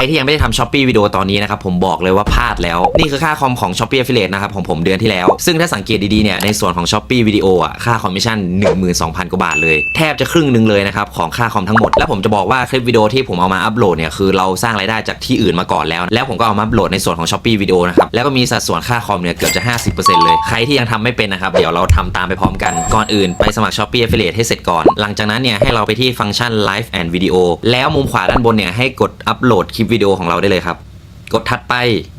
รที่ยังไม่ได้ทำช้อปปี้วิดีโอตอนนี้นะครับผมบอกเลยว่าพลาดแล้ว นี่คือค่าคอมของ s h อ p e e Affiliate นะครับของผมเดือนที่แล้ว ซึ่งถ้าสังเกตดีๆเนี่ยในส่วนของ s h อ p e e วิดีโออะค่าคอมมิชชั่น 12,000 กว่าบาทเลย แทบจะครึ่งหนึ่งเลยนะครับของค่าคอมทั้งหมด แล้วผมจะบอกว่าคลิปวิดีโอที่ผมเอามาอัปโหลดเนี่ยคือเราสร้างรายได้จากที่อื่นมาก่อนแล้ว แล้วผมก็เอามาอัปโหลดในส่วนของ s h อ p e e วิดีโอนะครับแล้วก็มีสัดส่วนค่าคอมเนี่ยเกือบจะ 50%เลยใครที่ยังทำไม่เป็นนะครับเดี๋ยวเราทำตามไปพร้อมกันก่อนอื่นไปสมัคร s h อ p e e Affiliate ให้เสร็จก่อน หลังจากนั้นเนี่ยให้เราไปที่ฟังก์ชัน Live and Video แล้วมุมขวาด้านบนเนี่ยให้กดอัปโหลดคลิปวิดีโอของเราได้เลยครับ กดถัดไป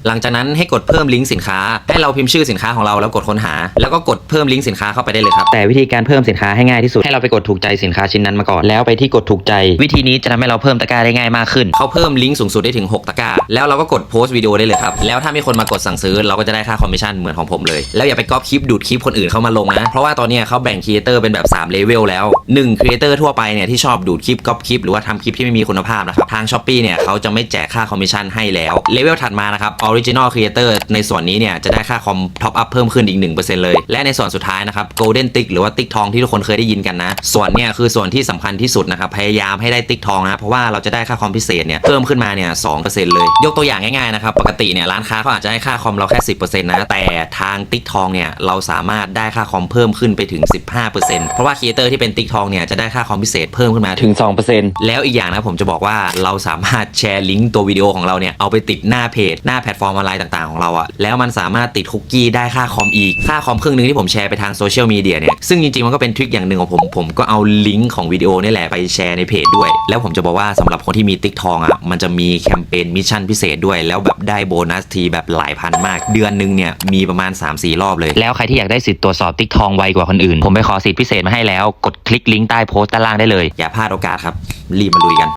หลังจากนั้นให้กดเพิ่มลิงก์สินค้า ให้เราพิมพ์ชื่อสินค้าของเราแล้วกดค้นหา แล้วก็กดเพิ่มลิงก์สินค้าเข้าไปได้เลยครับ แต่วิธีการเพิ่มสินค้าให้ง่ายที่สุด ให้เราไปกดถูกใจสินค้าชิ้นนั้นมาก่อน แล้วไปที่กดถูกใจ วิธีนี้จะทำให้เราเพิ่มตะกร้าได้ง่ายมากขึ้น เขาเพิ่มลิงก์สูงสุดได้ถึง 6 ตะกร้า แล้วเราก็กดโพสต์วิดีโอได้เลยครับ แล้วถ้ามีคนมากดสั่งซื้อเราก็จะได้ค่าคอมมิชชั่นเหมือนของผมเลย แล้วอย่าไปก๊อปคลิปดูดคลิปคนอื่นเข้ามาลงนะ เพราะว่าตอนเนี้ยเขาแบ่งครีเอเตอร์เป็นแบบ3เลเวลแล้ว1ครีเอเตอร์ทั่วไปเนี่ยที่ชอบดูดคลิปก๊อปคลิปหรือว่าทำคลิปที่ไม่มีคุณภาพนะครับทาง s h อ p e e เนี่ยเขาจะไม่แจกค่าคอมมิชชั่นให้แล้วเลเวลถัดมานะครับ Original Creator ในส่วนนี้เนี่ยจะได้ค่าคอมท็อปอัพเพิ่มขึ้นอีก 1%เลย และในส่วนสุดท้ายนะครับ Golden Tick หรือว่าติ๊กทองที่ทุกคนเคยได้ยินกันนะ ส่วนเนี่ยคือส่วนที่สำคัญที่สุดนะครับพยายามให้ได้ติ๊กทองนะเพราะว่าเราจะได้ค่าคอมพิเศษเนี่ยเพิ่มขึ้นมาเนี่ย2%เลย ยกตัวอย่างง่ายๆนะครับปกติเนี่ยร้านค้าเขาอาจจะให้ค่าคอมเราแค่ 10%นะแต่ทางติ๊กทองเนี่ยเราสามารถได้ค่าคอมเพิ่มขึ้นไปถึง 15%เพราะว่าครีเอเตอร์ที่เป็นติ๊กทองเนี่ยจะได้ค่าคอมพิเศษเพิ่มขึ้นมาถึง 2%แล้วอีกอย่างนะผมจะบอกว่าเราสามารถแชร์ลิงก์ตัววิดีโอของเราเนี่ยเอาไปติดหน้าเพจ หน้าแพลตฟอร์มออนไลน์ต่างๆของเราอะแล้วมันสามารถติดคุกกี้ได้ค่าคอมอีก ค่าคอมครึ่งหนึงที่ผมแชร์ไปทางโซเชียลมีเดียเนี่ย ซึ่งจริงๆ มันก็เป็นทริคอย่างหนึ่งของผม ผมก็เอาลิงก์ของวิดีโอนี่แหละไปแชร์ในเพจด้วย แล้วผมจะบอกว่าสำหรับคนที่มีติ๊กทองอะมันจะมีแคมเปญมิชชั่นพิเศษด้วย แล้วแบบได้โบนัสทีแบบหลายพันมาก เดือนหนึงเนี่ยมีประมาณ 3-4 รอบเลย แล้วใครที่อยากได้สิทธิ์ตรวจสอบติ๊กทองไวกว่าคนอื่น ผมไปขอสิทธิ์พิเศษมาให้แล้ว กดคลิกลิงก์ใต้โพสต์ด้านล่างได้เลย อย่าพลาดโอกาสครับ รีบมาลุยกัน